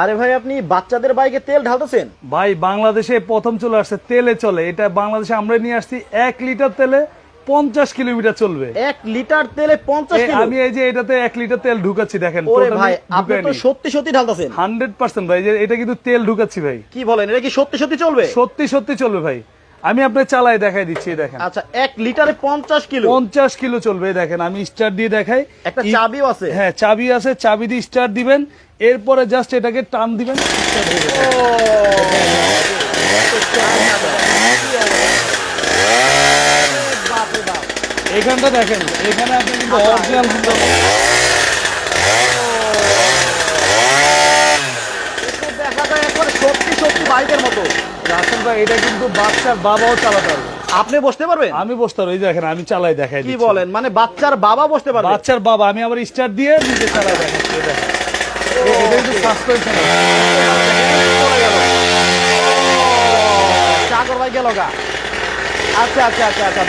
আরে ভাই আপনি বাচ্চাদের বাইকে তেল ঢালতেছেন? ভাই বাংলাদেশে প্রথম চলে আসছে তেলে চলে। এটা বাংলাদেশে আমরা নিয়ে আসছি এক লিটার তেলে পঞ্চাশ কিলোমিটার চলবে। এক লিটার তেলে পঞ্চাশ আমি এই যে এটাতে এক লিটার তেল ঢুকাচ্ছি দেখেন ভাই আপনি তো সত্যি সত্যি ঢালতেছেন। হান্ড্রেড পার্সেন্ট ভাই এটা কিন্তু তেল ঢুকাচ্ছি ভাই। কি বলেন এটা কি সত্যি সত্যি চলবে? সত্যি সত্যি চলবে ভাই। আমি আপনার চালাই দেখাই দিচ্ছি দেখেন। আচ্ছা এক লিটারে পঞ্চাশ কিলো। পঞ্চাশ কিলো চলবে দেখেন আমি স্টার দিয়ে দেখাই। একটা চাবিও আছে। হ্যাঁ চাবি আছে চাবি দিয়ে স্টার দিবেন। এরপরে জাস্ট এটাকে টান দিবেন। এখানটা দেখেন এখানে আপনি কিন্তু আচ্ছা, অরিজিনাল দেখা যায় একবারে সত্যি সত্যি বাইকের মতো। রাসেল ভাই এটা কিন্তু বাচ্চার বাবাও চালাতে পারবে। আপনি বসতে পারবেন? আমি বসতে পারব এই দেখেন আমি চালাই দেখাই কি বলেন? মানে বাচ্চার বাবা বসতে পারবে? বাচ্চার বাবা আমি আবার স্টার দিয়ে নিজে চালাই দেখাচ্ছি দেখেন। এটা গা আচ্ছা আচ্ছা আচ্ছা আচ্ছা।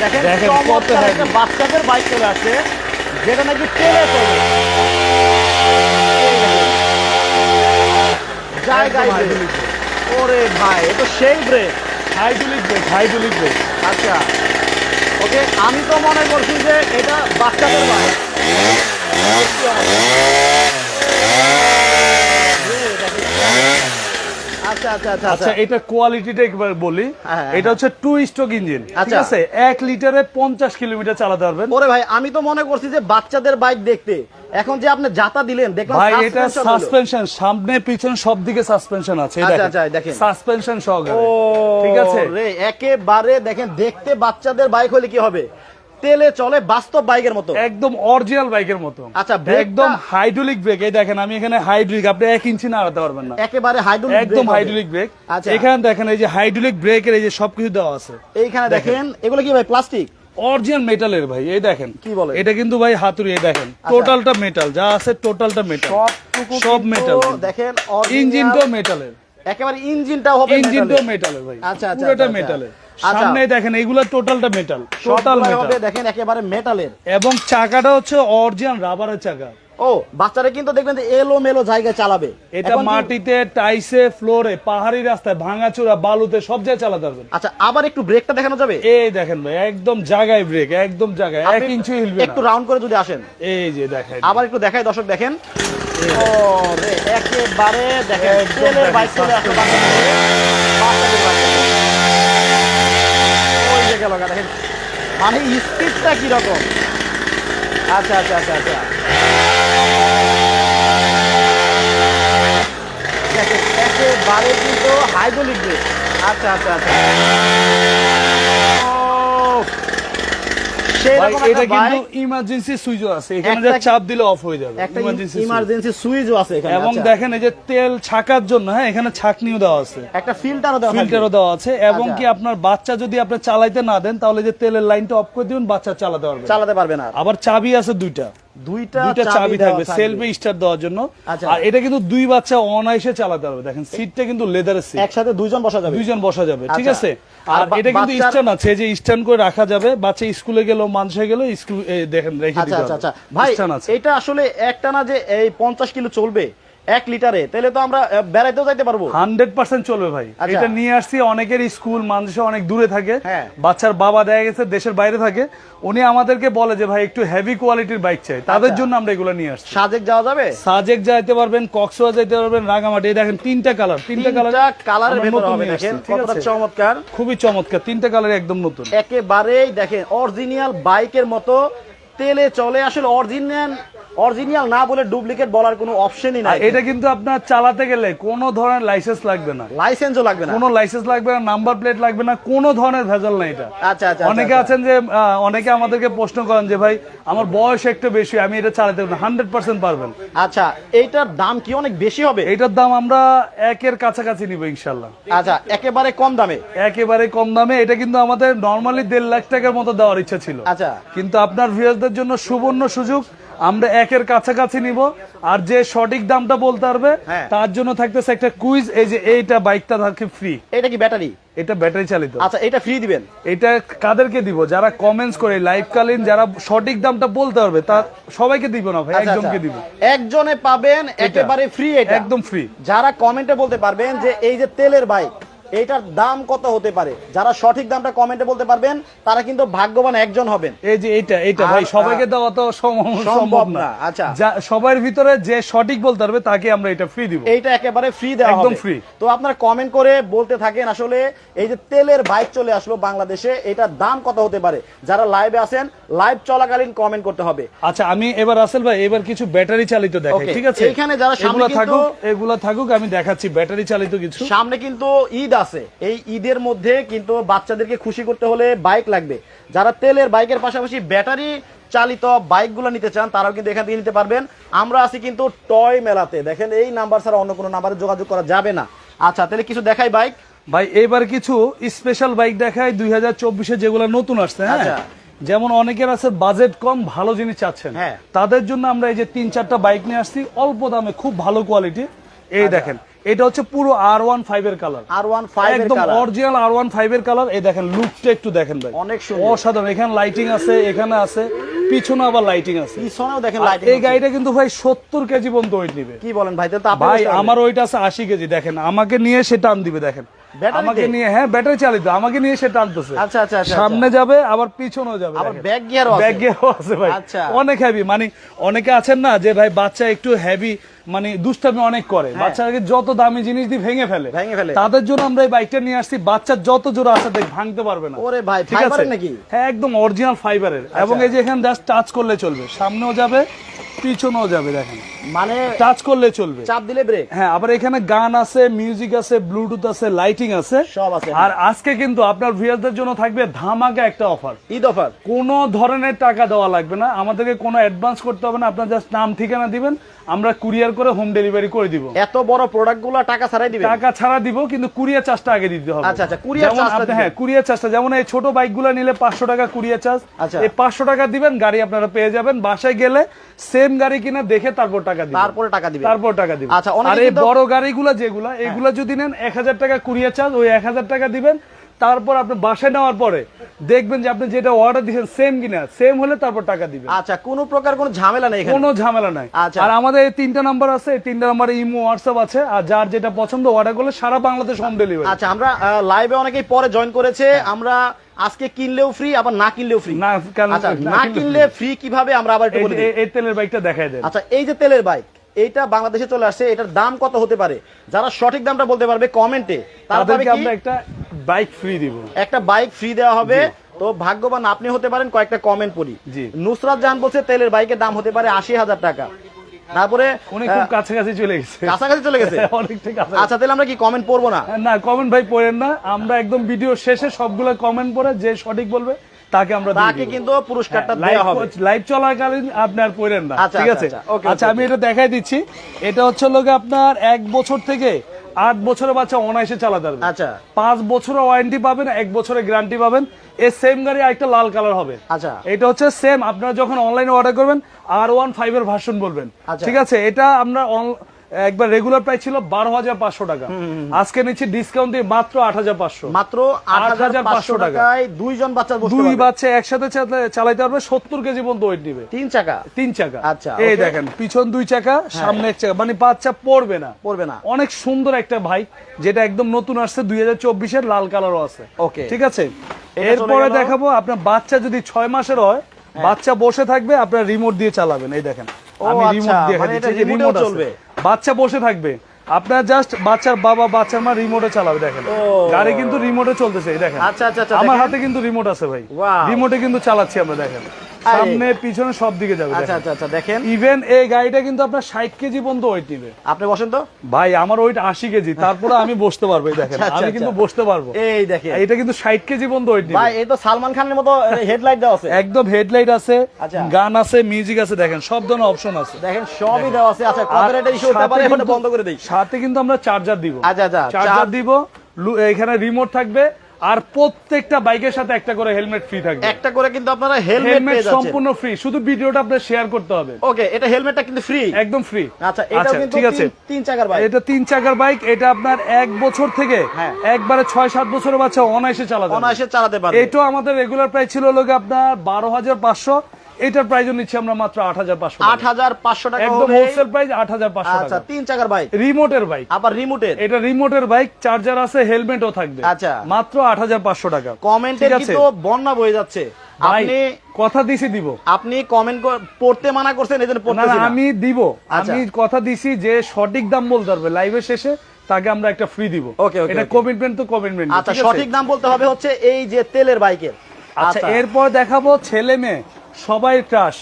একটা বাচ্চাদের বাইক চলে আসছে যেটা নাকি। ওরে ভাই এ তো সেই brake hydraulic brake hydraulic brake আচ্ছা ওকে আমি তো মনে করছি যে এটা বাচ্চাদের বাইক আচ্ছা আচ্ছা আচ্ছা আচ্ছা এটা কোয়ালিটিটা একবার বলি। হ্যাঁ, এটা হচ্ছে টু স্ট্রোক ইঞ্জিন ঠিক আচ্ছা। আছে? এক লিটারে পঞ্চাশ কিলোমিটার চালাতে পারবেন। ওরে ভাই আমি তো মনে করছি যে বাচ্চাদের বাইক দেখতে। এখন যে আপনি যাতা দিলেন দেখলাম ভাই এটা। সাসপেনশন সামনে পিছনে সব দিকে সাসপেনশন আছে। এই আচ্ছা, আচ্ছা, দেখেন। সাসপেনশন সহকারে। ঠিক আছে? রে একেবারে দেখেন দেখতে বাচ্চাদের বাইক হলে কি হবে? তেলে চলে বাস্তব বাইকের মতো। একদম অরিজিনাল বাইকের মতো। আচ্ছা, একদম হাইড্রোলিক ব্রেক এই দেখেন আমি এখানে হাইড্রোলিক আপনি এক ইঞ্চি নাড়াতে পারবেন না। একেবারে হাইড্রোলিক একদম হাইড্রোলিক ব্রেক আচ্ছা। এখানে দেখেন এই যে হাইড্রোলিক ব্রেকের এই যে সবকিছু দেওয়া আছে। এইখানে দেখেন। এগুলো কি ভাই প্লাস্টিক অরিজিনাল মেটালের ভাই এই দেখেন। কি বলেন? এটা কিন্তু ভাই হাতুড়ি এই দেখেন। টোটালটা মেটাল যা আছে টোটালটা মেটাল সব মেটাল দেখেন ইঞ্জিনটাও মেটালের একেবারে ইঞ্জিনটাও হবে ইঞ্জিনটাও মেটালের ভাই। আচ্ছা, আচ্ছা, পুরোটা আচ্ছা, মেটালের আচ্ছা। সামনে দেখেন এগুলা টোটালটা মেটাল টোটাল মেটাল দেখেন একেবারে মেটালের এবং চাকাটা হচ্ছে অরিজিনাল রাবারের চাকা। ও বাচ্চারা কিন্তু দেখবেন এলো মেলো জায়গায় চালাবে। এটা মাটিতে টাইসে ফ্লোরে পাহাড়ি রাস্তায় ভাঙাচোরা বালুতে সব জায়গায় চালাতে পারবেন। আচ্ছা আবার একটু ব্রেকটা দেখানো যাবে? এই দেখেন ভাই একদম জায়গায় ব্রেক একদম জায়গায় এক ইঞ্চি হিলবে একটু রাউন্ড করে যদি আসেন। এই যে দেখেন। আবার একটু দেখাই দর্শক দেখেন। ও রে একেবারে দেখেন তেলের বাইক চলে আসলো বাচ্চাদের। গেল দেখেন। মানে স্পিডটা কি রকম আচ্ছা আচ্ছা আচ্ছা। আচ্ছা একেবারে কিন্তু হাইড্রোলিক ব্রেক আচ্ছা আচ্ছা আচ্ছা। এটা কিন্তু ইমার্জেন্সি সুইচও আছে। এখানে যে চাপ দিলে অফ হয়ে যাবে। একটা ইমার্জেন্সি ইমার্জেন্সি সুইচও আছে এখানে এবং আচ্ছা। দেখেন এই যে তেল ছাকার জন্য হ্যাঁ এখানে ছাকনিও দেওয়া আছে। একটা ফিল্টারও দেওয়া ফিল্টারও দেওয়া আছে এবং আচ্ছা। কি আপনার বাচ্চা যদি আপনি চালাইতে না দেন তাহলে যে তেলের লাইনটা অফ করে দিবেন বাচ্চা চালাতে পারবে চালাতে পারবে না। আবার চাবি আছে দুইটা। দুইটা চাবি থাকবে সেলফে স্টার দেওয়ার জন্য। আচ্ছা। আর এটা কিন্তু দুই বাচ্চা অনায়াসে চালাতে পারবে। দেখেন সিটটা কিন্তু লেদারের সিট একসাথে দুইজন বসা যাবে। দুইজন বসা যাবে ঠিক আচ্ছা। আছে? আর এটা কিন্তু স্ট্যান্ড আছে যে স্ট্যান্ড করে রাখা যাবে বাচ্চা স্কুলে গেল মানুষে গেল স্কুল দেখেন রেখে আচ্ছা দিতে আচ্ছা আচ্ছা। ভাই এটা আসলে একটা না যে এই পঞ্চাশ কিলো চলবে? এক লিটারে তাহলে তো আমরা বেড়াইতেও যাইতে পারব। হান্ড্রেড পার্সেন্ট চলবে ভাই। আচ্ছা। এটা নিয়ে আসছি অনেকের স্কুল মানুষ অনেক দূরে থাকে। হ্যাঁ। বাচ্চার বাবা দেখা গেছে দেশের বাইরে থাকে। উনি আমাদেরকে বলে যে ভাই একটু হেভি কোয়ালিটির বাইক চাই। তাদের আচ্ছা। জন্য আমরা এগুলো নিয়ে আসছি। সাজেক যাওয়া যাবে? সাজেক যাইতে পারবেন কক্সওয়া যাইতে পারবেন রাঙামাটি। দেখেন তিনটা কালার তিনটা কালার কালারের ভেতরে হবে দেখেন। কতটা চমৎকার। খুবই চমৎকার তিনটা কালার একদম নতুন। একেবারেই দেখেন অরিজিনাল বাইকের মতো তেলে চলে আসলে অরিজিনাল অরিজিনাল না বলে ডুপ্লিকেট বলার কোনো অপশনই নাই। এটা কিন্তু আপনার চালাতে গেলে কোনো ধরনের লাইসেন্স লাগবে না। লাইসেন্সও লাগবে না। কোনো লাইসেন্স লাগবে না নাম্বার প্লেট লাগবে না কোনো ধরনের ভেজাল নাই এটা। আচ্ছা আচ্ছা অনেকে আচ্ছা, আছেন যে অনেকে আমাদেরকে প্রশ্ন করেন যে ভাই আমার বয়স একটু বেশি আমি এটা চালাতে পারব হান্ড্রেড পার্সেন্ট পারবেন। আচ্ছা এইটার দাম কি অনেক বেশি হবে? এটার দাম আমরা একের কাছাকাছি নিব ইনশাল্লাহ আচ্ছা একেবারে কম দামে? একেবারে কম দামে। এটা কিন্তু আমাদের নর্মালি দেড় লাখ টাকার মতো দেওয়ার ইচ্ছা ছিল। আচ্ছা। কিন্তু আপনার ভিউয়ারদের জন্য সুবর্ণ সুযোগ। আমরা একের কাছাকাছি নিব আর যে সঠিক দামটা বলতে পারবে হ্যাঁ। তার জন্য থাকতেছে একটা কুইজ এই যে এইটা বাইকটা থাকে ফ্রি এটা কি ব্যাটারি? এটা ব্যাটারি চালিত। আচ্ছা এটা ফ্রি দিবেন। এটা কাদেরকে দিব? যারা কমেন্টস করে লাইভকালীন যারা সঠিক দামটা বলতে পারবে তার সবাইকে দিব না ভাই আচ্ছা, একজনকে আচ্ছা। দিব। একজনে পাবেন একেবারে ফ্রি এটা। একদম ফ্রি যারা কমেন্টে বলতে পারবেন যে এই যে তেলের বাইক এইটার দাম কত হতে পারে? যারা সঠিক দামটা কমেন্টে বলতে পারবেন তারা কিন্তু ভাগ্যবান একজন হবেন। এই যে এইটা এইটা ভাই সবাইকে দেওয়া তো সম্ভব না, আচ্ছা। সবার ভিতরে যে সঠিক বলতে পারবে তাকে আমরা এটা ফ্রি দিব। এইটা একেবারে ফ্রি দেওয়া একদম free। তো আপনারা কমেন্ট করে বলতে থাকেন আসলে এই যে তেলের বাইক চলে আসলো বাংলাদেশে এটার দাম কত হতে পারে? যারা লাইভে আছেন লাইভ চলাকালীন কমেন্ট করতে হবে। আচ্ছা আমি এবার আসল ভাই এবার কিছু ব্যাটারি চালিত দেখাই ঠিক আছে? এখানে যারা সামনে থাকুক এগুলা থাকুক আমি দেখাচ্ছি ব্যাটারি চালিত কিছু। সামনে কিন্তু ঈদ আছে। এই ঈদের মধ্যে কিন্তু বাচ্চাদেরকে খুশি করতে হলে বাইক লাগবে। যারা তেলের বাইকের পাশাপাশি ব্যাটারি চালিত বাইকগুলো নিতে চান তারাও কিন্তু এখান থেকে নিতে পারবেন। আমরা আছি কিন্তু টয় মেলাতে। দেখেন এই নাম্বার ছাড়া অন্য কোনো নাম্বারে যোগাযোগ করা যাবে না। আচ্ছা তাহলে কিছু দেখাই বাইক। ভাই এবার কিছু স্পেশাল বাইক দেখাই দুই হাজার চব্বিশে যেগুলো নতুন আসছে হ্যাঁ? আচ্ছা। যেমন অনেকের আছে বাজেট কম ভালো জিনিস চাচ্ছেন। হ্যাঁ। তাদের জন্য আমরা এই যে তিন চারটা বাইক নিয়ে আসছি অল্প দামে খুব ভালো কোয়ালিটি এই আচ্ছা। দেখেন এটা হচ্ছে পুরো আর ওয়ান ফাইভ এর কালার আর ওয়ান ফাইভ একদম অরিজিনাল আর ওয়ান ফাইভ এর কালার এই দেখেন লুকটা একটু দেখেন ভাই। অনেক অসাধারণ। এখানে লাইটিং আছে এখানে আছে পিছনে আবার লাইটিং আছে। পিছনেও দেখেন লাইটিং এই গাড়িটা কিন্তু ভাই সত্তর কেজি পর্যন্ত ওয়েট নিবে। কি বলেন ভাই তাহলে ভাই আমার ওইটা আছে আশি কেজি দেখেন। আমাকে নিয়ে সেটা টান দিবে দেখেন? আমাকে নিয়ে হ্যাঁ ব্যাটারি চালিত আমাকে নিয়ে সে টানতেছে। আচ্ছা, আচ্ছা, আচ্ছা, সামনে যাবে আবার পিছনেও যাবে। আবার ব্যাক গিয়ারও আছে। ব্যাগ গিয়ারও আছে ভাই। আচ্ছা। অনেক হেভি মানে অনেকে আছেন না যে ভাই বাচ্চা একটু হেভি মানে দুষ্টামি অনেক করে। বাচ্চাকে যত দামি জিনিস দিয়ে ভেঙে ফেলে হ্যাঁ। ভেঙে ফেলে। তাদের জন্য আমরা এই বাইকটা নিয়ে আসছি। বাচ্চার যত জোর আছে দেখ ভাঙতে পারবে না। ওরে ভাই, ঠিক আছে? নাকি? হ্যাঁ একদম অরিজিনাল ফাইবারের এবং এই যে এখানে জাস্ট টাচ করলে চলবে। সামনেও যাবে পিছনেও যাবে দেখেন। মানে টাচ করলে চলবে। চাপ দিলে ব্রেক হ্যাঁ আবার এখানে গান আছে মিউজিক আছে ব্লুটুথ আছে লাইটিং আছে। সব আছে। আর আজকে কিন্তু আপনার ভিউয়ারদের জন্য থাকবে ধামাকা একটা অফার ঈদ অফার কোনো ধরনের টাকা দেওয়া লাগবে না। আমাদেরকে কোনো অ্যাডভান্স করতে হবে না। আপনার জাস্ট নাম ঠিকানা দিবেন আমরা কুরিয়ার করে হোম ডেলিভারি করে দিব। এত বড় প্রোডাক্টগুলো টাকা ছাড়াই দিবে টাকা ছাড়া দিব কিন্তু কুরিয়ার চার্জটা আগে দিতে হবে। আচ্ছা, আচ্ছা, courier যেমন charge টা আপনি- হ্যাঁ কুরিয়ার চার্জটা যেমন এই ছোট বাইকগুলো নিলে পাঁচশো টাকা কুরিয়ার চার্জ। আচ্ছা। এই পাঁচশো টাকা দিবেন গাড়ি আপনারা পেয়ে যাবেন। বাসায় গেলে সেম গাড়ি কিনা দেখে তারপর টাকা দিবেন। তারপরে টাকা দিবে তারপর টাকা দিবেন। আচ্ছা, আর এই বড় গাড়িগুলো যেগুলা এগুলা যদি নেন এক হাজার টাকা কুরিয়ার চার্জ ওই এক হাজার টাকা দিবেন। তারপর আপনি বাসায় নেওয়ার পরে দেখবেন যে আপনি যেটা অর্ডার দিয়েছেন সেম কিনা সেম হলে তারপর টাকা দিবেন। আচ্ছা কোন প্রকার কোনো ঝামেলা নেই কোনো ঝামেলা নাই। আচ্ছা। আর আমাদের এই তিনটা নাম্বার আছে এই তিনটা নাম্বারে ইমো হোয়াটসঅ্যাপ আছে আর যার যেটা পছন্দ অর্ডার করলে সারা বাংলাদেশ হোম ডেলিভারি আচ্ছা আমরা লাইভে অনেকেই পরে জয়েন করেছে আমরা আজকে কিনলেও ফ্রি আবার না কিনলেও ফ্রি না আচ্ছা কিনলে ফ্রি কীভাবে আমরা আবার একটু এই- বলে। এই- তেলের বাইকটা দেখাই দেন। আচ্ছা এই যে তেলের বাইক এইটা বাংলাদেশে চলে আসছে এটার দাম কত হতে পারে? যারা সঠিক দামটা বলতে পারবে কমেন্টে তাদেরকে আমরা একটা বাইক ফ্রি দিব। একটা বাইক ফ্রি দেওয়া হবে। তো ভাগ্যবান আপনি হতে পারেন কয়েকটা কমেন্ট পড়ি। নুসরাত জাহান বলছে তেলের বাইকের দাম হতে পারে আশি হাজার টাকা। তারপরে উনি খুব কাছাকাছি চলে গেছে। কাছাকাছি চলে গেছে? অনেকটা কাছে আচ্ছা তাহলে আমরা কি কমেন্ট পড়ব না? না কমেন্ট ভাই পড়েন না। আমরা একদম ভিডিও শেষে সবগুলো কমেন্ট পড়ে যে সঠিক বলবে তাকে আমরা তাকে কিন্তু পুরস্কারটা দেওয়া হবে। লাইভ চলাকালীন আপনার পড়েন না আচ্ছা, ঠিক আচ্ছা, আছে? আচ্ছা, আচ্ছা আমি এটা দেখাই দিচ্ছি। এটা হচ্ছে লোকে আপনার এক বছর থেকে আট বছরের বাচ্চা অনায়াসে চালাতে পারবে আচ্ছা। পাঁচ বছরের ওয়ারেন্টি পাবেন এক বছরের গ্যারান্টি পাবেন। এই সেম গাড়ি একটা লাল কালার হবে। আচ্ছা। এটা হচ্ছে সেম আপনারা যখন অনলাইনে অর্ডার করবেন আর ওয়ান ফাইভ এর ভার্সন বলবেন। ঠিক আছে? এটা আমরা একবার রেগুলার প্রাইস ছিল বারো হাজার পাঁচশো টাকা। আজকে নিচ্ছি ডিসকাউন্ট দিয়ে মাত্র আট হাজার পাঁচশো। মাত্র আট হাজার পাঁচশো 8,500 টাকা। টাকায় দুইজন বাচ্চা দুই বাচ্চা একসাথে চালাইতে পারবে সত্তর কেজি পর্যন্ত ওয়েট নিবে। তিন চাকা? তিন চাকা। আচ্ছা, এই হ্যাঁ। দেখেন পিছন দুই চাকা সামনে এক চাকা। মানে বাচ্চা পড়বে না। পড়বে না। অনেক সুন্দর একটা বাইক যেটা একদম নতুন আসছে দুই হাজার চব্বিশের লাল কালারও আছে। ওকে ঠিক আছে? এরপরে দেখাবো আপনার বাচ্চা যদি ছয় মাসের হয় বাচ্চা বসে থাকবে আপনার রিমোট দিয়ে চালাবেন। এই দেখেন আমি আচ্ছা, রিমোট দিয়ে মানে চলবে। বাচ্চা বসে থাকবে। আপনার জাস্ট বাচ্চার বাবা বাচ্চার মা রিমোটে চালাবে দেখেন। গাড়ি কিন্তু রিমোটে চলতেছে এই দেখেন। আচ্ছা, আচ্ছা, আচ্ছা, আমার হাতে কিন্তু রিমোট আছে ভাই। রিমোটে কিন্তু চালাচ্ছি আমরা দেখেন। সামনে পিছনে সব দিকে যাবে আচ্ছা আচ্ছা আচ্ছা দেখেন। ইভেন এই গাড়িটা কিন্তু আপনার ষাট কেজি পর্যন্ত ওয়েট নিবে। আপনি বসেন তো। ভাই আমার ওয়েট আশি কেজি তারপরে আমি বসতে পারব এই দেখেন। আচ্ছা, আমি কিন্তু। বসতে পারব। এই দেখেন। এটা কিন্তু ষাট কেজি পর্যন্ত ওয়েট ভাই এই তো সালমান খানের মতো হেডলাইট দেওয়া আছে। একদম হেডলাইট আছে। গান আছে মিউজিক আছে দেখেন সব ধরনের অপশন আছে। দেখেন সবই দেওয়া আছে। আচ্ছা আর কপিরাইটের ইস্যু হতে পারে এটা বন্ধ করে দেই। সাথে কিন্তু আমরা চার্জার দিব। আচ্ছা আচ্ছা চার্জার দিব এখানে রিমোট থাকবে আর প্রত্যেকটা বাইকের সাথে একটা করে হেলমেট ফ্রি থাকবে। একটা করে কিন্তু আপনারা হেলমেট সম্পূর্ণ ফ্রি শুধু ভিডিওটা আপনার শেয়ার করতে হবে। ওকে এটা হেলমেটটা কিন্তু ফ্রি একদম ফ্রি আচ্ছা এটাও কিন্তু ঠিক আছে। তিন- চাকার বাইক এটা তিন চাকার বাইক এটা আপনার এক বছর থেকে হ্যাঁ। একবারে ছয় সাত বছরের বাচ্চা অনায়াসে চালাতে। অনায়াসে চালাতে পারবে। এটাও আমাদের রেগুলার প্রাইস ছিল লোকে আপনার বারো হাজার পাঁচশো। এটার প্রাইস নিচ্ছি আমরা মাত্র আট হাজার পাঁচশো আট হাজার পাঁচশো টাকা একদম হোলসেল প্রাইস আট হাজার পাঁচশো আচ্ছা তিন চাকার বাইক রিমোটের বাইক আবার রিমোটের এটা রিমোটের বাইক চার্জার আছে হেলমেটও থাকবে। আচ্ছা। মাত্র আট হাজার পাঁচশো টাকা। কমেন্টে কিন্তু বন্যা বয়ে যাচ্ছে। আপনি কথা দিছি দিব। আপনি কমেন্ট পড়তে মানা করছেন এই জন্য না পড়তেছি না। না। আমি দিব। আচ্ছা। আমি কথা দিছি যে সঠিক দাম বলতে পারবে লাইভের শেষে তাকে আমরা একটা ফ্রি দিব। Okay, okay, এটা কমিটমেন্ট তো কমিটমেন্ট আচ্ছা সঠিক দাম বলতে হবে হচ্ছে এই যে তেলের বাইকের আচ্ছা এরপর দেখাবো ছেলে মেয়ে সবাই crush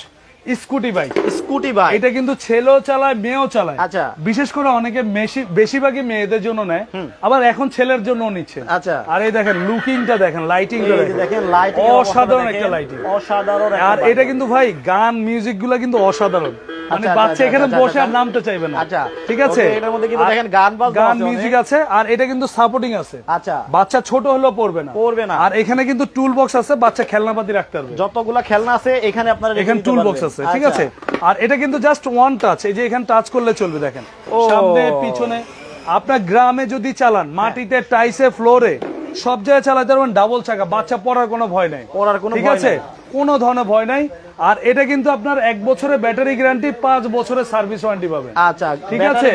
scooty bike scooty bike এটা কিন্তু ছেলেও চালায় মেয়েও চালায়। আচ্ছা। বিশেষ করে অনেকে বেশি বেশিরভাগই মেয়েদের জন্য নেয় আবার এখন ছেলের জন্য নিচ্ছে। আচ্ছা। আর এই দেখেন লুকিংটা দেখেন লাইটিং দেখেন। লাইটিং অসাধারণ একটা লাইটিং অসাধারণ আর এটা কিন্তু ভাই গান মিউজিকগুলা কিন্তু অসাধারণ। মানে আচ্ছা, বাচ্চা আচ্ছা, এখানে আচ্ছা, বসে আর। নামতে চাইবে না আচ্ছা। ঠিক আছে এটার মধ্যে কিন্তু দেখেন গান বাজনা গান মিউজিক আছে আর এটা কিন্তু সাপোর্টিং আছে আচ্ছা বাচ্চা ছোট হলেও পড়বে না পড়বে না। আর এখানে কিন্তু টুল বক্স আছে বাচ্চা খেলনাপাতি রাখতে পারবে যতগুলা খেলনা আছে এখানে আপনারা এখানে টুল বক্স আছে ঠিক। আছে আর এটা কিন্তু জাস্ট ওয়ান টাচ এই যে এখানে টাচ করলে চলবে দেখেন। সামনে পিছনে আপনার গ্রামে যদি চালান মাটিতে টাইসে ফ্লোরে সব জায়গায় চালাতে পারবেন ডাবল চাকা। বাচ্চা পড়ার কোনো ভয় নাই। পড়ার কোনো ঠিক আছে? কোনো ধরনের ভয় নাই। আর এটা কিন্তু আপনার এক বছরের ব্যাটারি গ্যারান্টি পাঁচ বছরের সার্ভিস ওয়ারেন্টি পাবেন। আচ্ছা ঠিক আছে?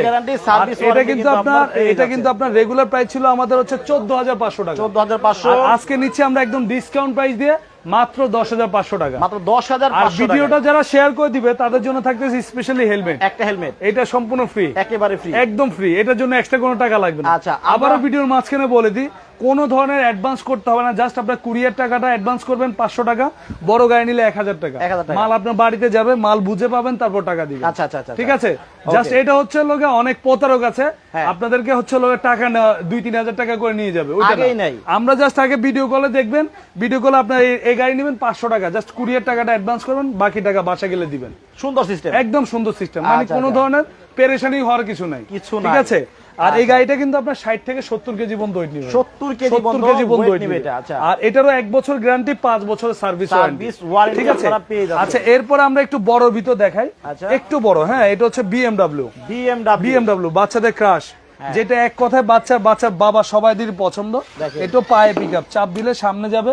এটা কিন্তু আপনার এটা কিন্তু আপনার রেগুলার প্রাইস ছিল আমাদের হচ্ছে চোদ্দ হাজার পাঁচশো টাকা। চোদ্দ হাজার পাঁচশো। আজকে নিচ্ছে আমরা একদম ডিসকাউন্ট প্রাইস দিয়ে মাত্র দশ হাজার পাঁচশো টাকা। মাত্র দশ হাজার আর ভিডিওটা যারা শেয়ার করে দিবে তাদের জন্য থাকতেছে স্পেশালি হেলমেট একটা হেলমেট এটা সম্পূর্ণ ফ্রি একেবারে ফ্রি একদম ফ্রি এটার জন্য এক্সট্রা কোনো টাকা লাগবে না। আচ্ছা, আবারও ভিডিওর মাঝখানে বলে দিই কোনো ধরনের অ্যাডভান্স করতে হবে না জাস্ট আপনার কুরিয়ার টাকাটা অ্যাডভান্স করবেন পাঁচশো টাকা বড় গাড়ি নিলে এক হাজার টাকা। মাল আপনার বাড়িতে যাবে মাল বুঝে পাবেন তারপর টাকা দিবেন। আচ্ছা, আচ্ছা, আচ্ছা, ঠিক আছে? জাস্ট এটা হচ্ছে লোকে অনেক প্রতারক আছে হ্যাঁ। আপনাদেরকে হচ্ছে লোকে টাকা দুই তিন হাজার টাকা করে নিয়ে যাবে। আমরা জাস্ট আগে ভিডিও কলে দেখবেন ভিডিও কলে আপনার এই- গাড়ি নেবেন পাঁচশো টাকা জাস্ট কুরিয়ার টাকাটা অ্যাডভান্স করবেন বাকি টাকা বাসা গেলে দিবেন। সুন্দর সিস্টেম একদম সুন্দর সিস্টেম মানে আচ্ছা, কোনো আচ্ছা। ধরনের পেরেশানি হওয়ার কিছু নাই। কিছু ঠিক আছে? আর এই গাড়িটা কিন্তু আপনার ষাট থেকে সত্তর কেজি পর্যন্ত ওয়েট নিবে। 70 কেজি 70 পর্যন্ত কেজি পর্যন্ত weight weight নিবে। এটা, আচ্ছা। আর এটারও এক বছর গ্যারান্টি পাঁচ বছরের সার্ভিস ঠিক আছে। আচ্ছা এরপর আমরা একটু বড় ভিতর দেখাই। আচ্ছা। একটু বড় হ্যাঁ এটা হচ্ছে বিএমডাব্লিউ বিএমডব্লিউ বিএমডাব্লিউ বাচ্চাদের ক্রাশ যেটা এক কথায় বাচ্চার বাচ্চার বাবা সবাইদের পছন্দ। এটা পায়ে পিক চাপ দিলে সামনে যাবে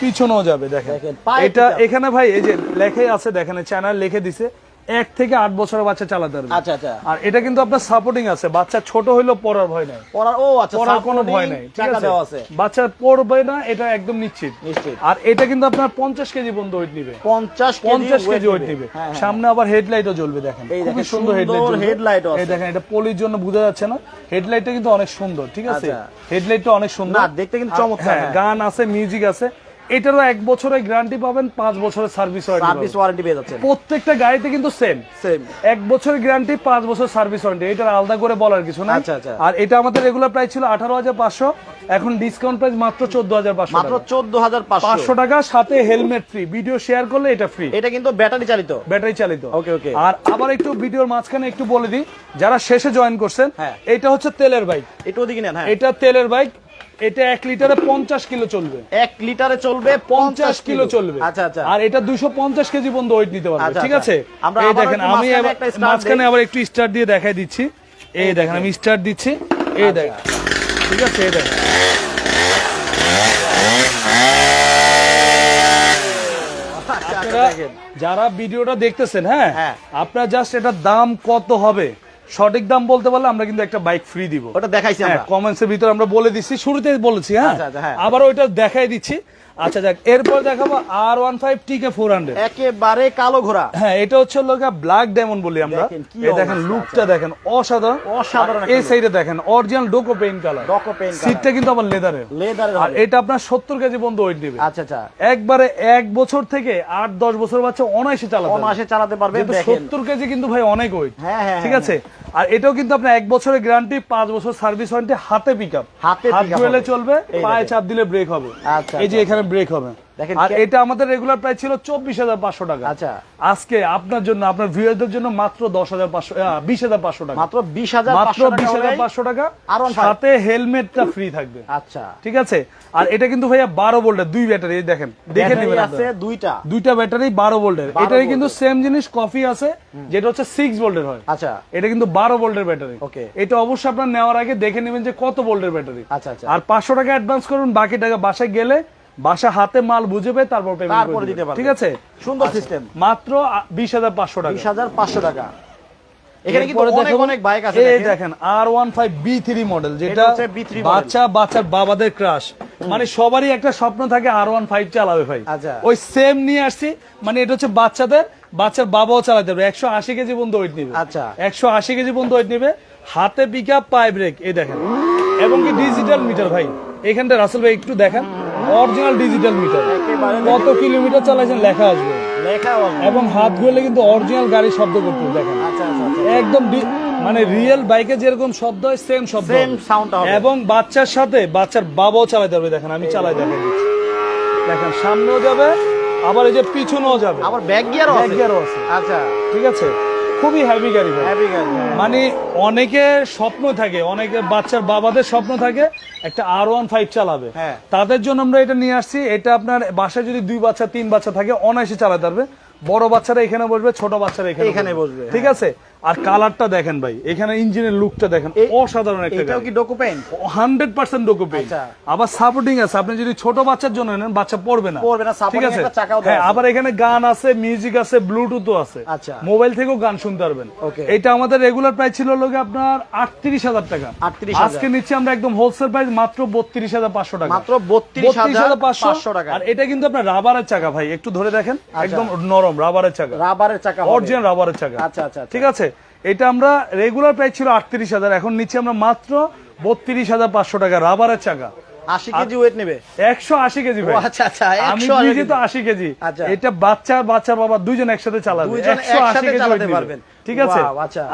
পিছনেও যাবে দেখেন। এটা এখানে ভাই এই যে লেখে আছে দেখেন চ্যানেল লিখে দিছে। এক থেকে আট বছরের বাচ্চা চালাতে পারবে। আচ্ছা আচ্ছা। আর এটা কিন্তু আপনার সাপোর্টিং আছে। বাচ্চা ছোট হইলেও পড়ার ভয় নাই। পড়ার ও আচ্ছা পড়ার কোনো ভয় নাই ঠিক আছে? আছে। বাচ্চা পড়বে না এটা একদম নিশ্চিত। নিশ্চিত। আর এটা কিন্তু আপনার পঞ্চাশ কেজি পর্যন্ত ওয়েট নিবে। 50 কেজি পঞ্চাশ কেজি ওয়েট নিবে। হ্যাঁ, হ্যাঁ। সামনে আবার হেডলাইটও জ্বলবে দেখেন। এই দেখেন, সুন্দর হেডলাইট headlight আছে। এই দেখেন এটা পলির জন্য বোঝা যাচ্ছে না। হেডলাইটটা কিন্তু অনেক সুন্দর ঠিক আছে? আচ্ছা। হেডলাইটটা অনেক সুন্দর। না, দেখতে কিন্তু চমৎকার, হ্যাঁ। গান আছে মিউজিক আছে। এটারও এক বছরের গ্যারান্টি পাবেন পাঁচ বছরের সার্ভিস সার্ভিস ওয়ারেন্টি পেয়ে যাচ্ছেন। প্রত্যেকটা গাড়িতে কিন্তু সেম সেম এক বছরের গ্যারান্টি পাঁচ বছর সার্ভিস ওয়ারেন্টি এটা আলাদা করে বলার কিছু না আচ্ছা, আচ্ছা। আর এটা আমাদের রেগুলার প্রাইস ছিল আঠারো হাজার পাঁচশো। এখন ডিসকাউন্ট প্রাইস মাত্র চোদ্দ হাজার পাঁচশো মাত্র 14500 পাঁচশো। টাকা সাথে হেলমেট ফ্রি ভিডিও শেয়ার করলে এটা ফ্রি এটা কিন্তু ব্যাটারি চালিত। ব্যাটারি চালিত। ওকে ওকে আর আবার একটু ভিডিওর মাঝখানে একটু বলে দিই যারা শেষে জয়েন করছেন হ্যাঁ। এটা হচ্ছে তেলের বাইক একটু ওদিকে নেন হ্যাঁ। এটা তেলের বাইক এটা এক লিটারে পঞ্চাশ কিলো চলবে। এক লিটারে চলবে পঞ্চাশ কিলো চলবে। আচ্ছা আচ্ছা। আর এটা দুশো পঞ্চাশ কেজি পর্যন্ত ওয়েট নিতে পারবে আচ্ছা, ঠিক আচ্ছা। আছে? এই দেখেন আমি মাঝখানে আবার- একটা স্টার্ট দিয়ে দেখাই দিচ্ছি। এই দেখেন আমি স্টার্ট দিচ্ছি। এই আচ্ছা। দেখেন। ঠিক আছে এই দেখেন। দেখেন। যারা ভিডিওটা দেখতেছেন হ্যাঁ হ্যাঁ। আপনার জাস্ট এটার দাম কত হবে? সঠিক দাম বলতে পারলে আমরা কিন্তু একটা বাইক ফ্রি দিব। ওটা দেখাইছি হ্যাঁ আমরা। কমেন্টসের ভিতরে আমরা বলে দিচ্ছি শুরুতে বলেছি হ্যাঁ? আচ্ছা, আচ্ছা, হ্যাঁ। আবার ওইটা দেখাই দিচ্ছি। আচ্ছা যাক এরপর দেখাবো আর ওয়ান ফাইভ টিকে ফোর হান্ড্রেড একেবারে কালো ঘোড়া। হ্যাঁ এটা হচ্ছে লোকা ব্ল্যাক ডায়মন্ড বলি আমরা। দেখেন, এই দেখেন লুকটা দেখেন অসাধারণ। অসাধারণ এই। সাইডে দেখেন original Duco paint colour Duco pen সিটটা কিন্তু আবার লেদারের লেদারের আর এটা আপনার সত্তর কেজি পর্যন্ত ওয়েট দিবে আচ্ছা আচ্ছা। একবারে এক বছর থেকে আট দশ বছর বাচ্চা অনায়াসে চালাতে। অনায়াসে চালাতে পারবে দেখেন। সত্তর কেজি কিন্তু ভাই অনেক ওয়েট হ্যাঁ, হ্যাঁ, ঠিক হ্যাঁ, আছে? আর এটাও কিন্তু আপনার এক বছরের গ্যারান্টি পাঁচ বছর সার্ভিস ওয়ারেন্টি হাতে পিক আপ হাতে। চলবে পায়ে চাপ দিলে ব্রেক হবে। আচ্ছা, এই যে এখানে ব্রেক হবে। দেখেন আর এটা আমাদের রেগুলার প্রাইস ছিল চব্বিশ হাজার পাঁচশো টাকা। আচ্ছা। আজকে আপনার জন্য আপনার ভিউয়ারদের জন্য মাত্র দশ হাজার পাঁচশো বিশ হাজার পাঁচশো টাকা। মাত্র বিশ হাজার মাত্র বিশ হাজার পাঁচশো টাকা R15 সাথে হেলমেটটা ফ্রি থাকবে। আচ্ছা। ঠিক আছে? আর এটা কিন্তু ভাইয়া বারো ভোল্টের দুই ব্যাটারি দেখেন দেখে নেবেন আছে দুইটা। দুইটা ব্যাটারি বারো ভোল্টের 12 এটাই কিন্তু সেম জিনিস কফি আছে যেটা হচ্ছে সিক্স ভোল্টের হয়। আচ্ছা। এটা কিন্তু বারো ভোল্টের ব্যাটারি ওকে এটা অবশ্যই আপনার নেওয়ার আগে দেখে নেবেন যে কত ভোল্টের ব্যাটারি আচ্ছা আচ্ছা। আর পাঁচশো টাকা অ্যাডভান্স করুন বাকি টাকা বাসায় গেলে বাসা হাতে মাল বুঝে পেয়ে তারপর তারপরে দিতে পারবেন। ঠিক আছে? সুন্দর সিস্টেম মাত্র বিশ হাজার পাঁচশো টাকা। এখানে কিন্তু অনেক অনেক বাইক আছে এই দেখেন। দেখেন R one five B three model যেটা হচ্ছে B3 model। বাচ্চা বাচ্চার বাবাদের ক্রাশ মানে সবারই একটা স্বপ্ন থাকে আর ওয়ান ফাইভ চালাবে ভাই। আচ্ছা। ওই সেম নিয়ে আসছি মানে এটা হচ্ছে বাচ্চাদের বাচ্চার বাবাও চালাতে পারবে। একশো আশি কেজি পর্যন্ত ওয়েট নিবে। আচ্ছা। একশো আশি কেজি পর্যন্ত ওয়েট নিবে। হাতে পিক আপ পায়ে ব্রেক এই দেখেন। এবং কি ডিজিটাল মিটার ভাই। এখানটা রাসেল ভাই একটু দেখেন। Original digital meter. কত কিলোমিটার চালাইছেন লেখা আসবে। লেখা এবং হাত ধুলে কিন্তু অরিজিনাল গাড়ির শব্দ করতে দেখেন। আচ্ছা আচ্ছা আচ্ছা। একদম মানে রিয়েল বাইকে যেরকম শব্দ হয় সেম শব্দ সেম হবে। এবং বাচ্চার সাথে বাচ্চার বাবাও চালাতে পারবে দেখেন আমি চালাই দেখেন দেখেন সামনেও যাবে আবার এই যে পিছনেও যাবে। আবার ব্যাক গিয়ারও আছে। আচ্ছা। ঠিক আছে? খুবই হ্যাভি গাড়ি হ্যাভি গাড়ি মানে অনেকে স্বপ্ন থাকে অনেকে বাচ্চার বাবাদের স্বপ্ন থাকে একটা আর ওয়ান ফাইভ চালাবে। হ্যাঁ। তাদের জন্য আমরা এটা নিয়ে আসছি এটা আপনার বাসায় যদি দুই বাচ্চা তিন বাচ্চা থাকে অনায়াসে চালাতে পারবে। বড় বাচ্চারা এখানে বসবে ছোট বাচ্চারা এখানে এখানে বসবে, ঠিক আছে? আর কালারটা দেখেন ভাই এখানে ইঞ্জিনের লুকটা দেখেন অসাধারণ একটা এটাও কি হান্ড্রেড পার্সেন্ট ডকুমেন্ট আচ্ছা। আবার সাপোর্টিং আছে আপনি যদি ছোট বাচ্চার জন্য নেন বাচ্চা পড়বে না। পড়বে না, আছে? একটা চাকাও হ্যাঁ। আবার এখানে গান আছে মিউজিক আছে ব্লুটুথও আছে। আচ্ছা। মোবাইল থেকেও গান শুনতে পারবেন। এটা আমাদের রেগুলার প্রাইস ছিল লোকে আপনার আটত্রিশ হাজার টাকা। 38,000 আজকে নিচ্ছি আমরা একদম হোলসেল প্রাইস মাত্র বত্রিশ হাজার পাঁচশো টাকা। মাত্র 32,500 পাঁচশো টাকা। আর এটা কিন্তু আপনার রাবারের চাকা ভাই একটু ধরে দেখেন একদম নরম রাবারের চাকা। রাবারের চাকা অরিজিনাল রাবারের চাকা। আচ্ছা আচ্ছা আচ্ছা। ঠিক আছে? এটা আমরা রেগুলার প্রাইস ছিল আটত্রিশ হাজার এখন নিচ্ছি আমরা মাত্র বত্রিশ হাজার পাঁচশো টাকা রাবারের চাকা। আশি কেজি ওয়েট নেবে? একশো আশি কেজি আচ্ছা আচ্ছা আমি নিজে তো আশি কেজি। আচ্ছা। এটা বাচ্চা আর বাচ্চার বাবা দুইজন একসাথে চালাবে। 180 কেজি পারবেন। ঠিক আছে।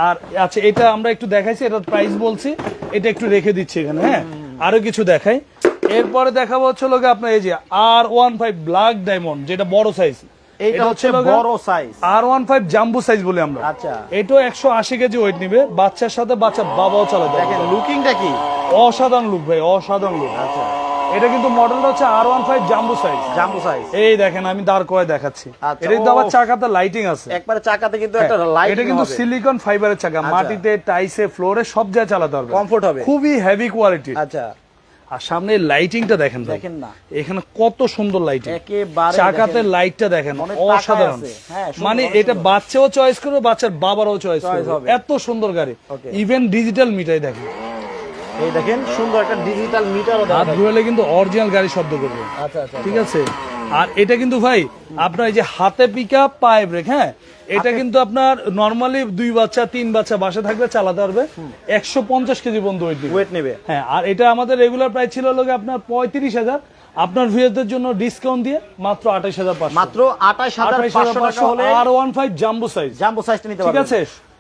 আর আচ্ছা এটা আমরা একটু দেখাইছি এটার প্রাইস বলছি। এটা একটু রেখে দিচ্ছি এখানে হ্যাঁ? আরও কিছু দেখাই। এরপরে দেখাবো হচ্ছে লোকে আপনার এই যে R one five black diamond যেটা বড় সাইজ এইটা হচ্ছে বড় size R one five jumbo size বলি আমরা। আচ্ছা। এটাও একশো আশি কেজি ওয়েট নিবে। বাচ্চার সাথে বাচ্চার বাবাও চালাতে দেখেন লুকিংটা কি? অসাধারণ লুক ভাই অসাধারণ লুক আচ্ছা। এটা কিন্তু মডেলটা হচ্ছে R one five jumbo size jumbo size এই দেখেন আমি দাঁড় করে দেখাচ্ছি। আচ্ছা, এটা কিন্তু আবার চাকাতে লাইটিং আছে। একবারে চাকাতে কিন্তু একটা হ্যাঁ, লাইট এটা কিন্তু সিলিকন ফাইবারের চাকা মাটিতে টাইসে ফ্লোরে সব জায়গায় চালাতে পারবে। কমফোর্ট হবে খুবই হেভি কোয়ালিটি আচ্ছা। আর সামনে লাইটিংটা দেখেন দেখেন না। এখানে কত সুন্দর লাইটিং চাকাতে লাইটটা দেখেন অসাধারণ। হ্যাঁ, মানে এটা বাচ্চাও চয়েস করবে বাচ্চার বাবারও চয়েস করবে। এত সুন্দর গাড়ি। ইভেন ডিজিটাল মিটাই দেখেন। এই দেখেন সুন্দর একটা ডিজিটাল মিটারও হাত ঘুরালে কিন্তু অরিজিনাল গাড়ি শব্দ করবে। আচ্ছা আচ্ছা। ঠিক আছে? আর এটা কিন্তু ভাই আপনার এই যে হাতে পিক আপ পায়ে ব্রেক হ্যাঁ? এটা কিন্তু আপনার নর্মালি দুই বাচ্চা তিন বাচ্চা বাসা থাকবে চালাতে পারবে একশো পঞ্চাশ কেজি পর্যন্ত ওয়েট ওয়েট নেবে। হ্যাঁ আর এটা আমাদের রেগুলার প্রাইস ছিল লোকে আপনার পঁয়ত্রিশ হাজার। আপনার ভিউয়ারদের জন্য ডিসকাউন্ট দিয়ে মাত্র আঠাশ হাজার পাঁচশো। মাত্র আঠাশ হাজার পাঁচশো টাকা হলে R one five jumbo size jumbo সাইজটা নিতে ঠিক আছে?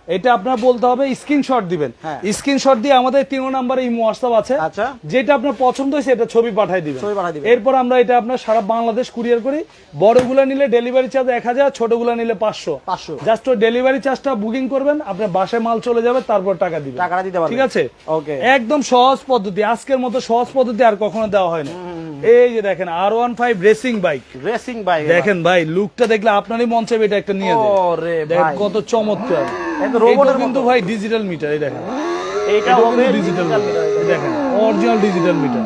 এটা আপনার বলতে হবে স্ক্রিনশট দিবেন। হ্যাঁ। স্ক্রিনশট দিয়ে আমাদের তিন নাম্বারে ইমো হোয়াটসঅ্যাপ আছে। আচ্ছা। যেটা আপনার পছন্দ হয়েছে এটা ছবি পাঠিয়ে দিবেন। এরপর আমরা এটা আপনার সারা বাংলাদেশ কুরিয়ার করি। বড়গুলা নিলে ডেলিভারি চার্জ এক হাজার ছোটগুলা নিলে পাঁচশো। 500 জাস্ট ডেলিভারি চার্জটা বুকিং করবেন আপনার বাসায় মাল চলে যাবে তারপর টাকা দিবেন। টাকাটা দিতে ঠিক আছে? ওকে। একদম সহজ পদ্ধতি আজকের মতো সহজ পদ্ধতি আর কখনো দেওয়া হয় না। এই যে দেখেন R one five racing bike racing bike দেখেন ভাই লুকটা দেখলে আপনারই মন চাইবে এটা একটা নিয়ে কত চমৎকার। এটা রোবটের কিন্তু ভাই ডিজিটাল মিটার এই দেখেন। এটাও হবে ডিজিটাল মিটার দেখেন অরিজিনাল ডিজিটাল মিটার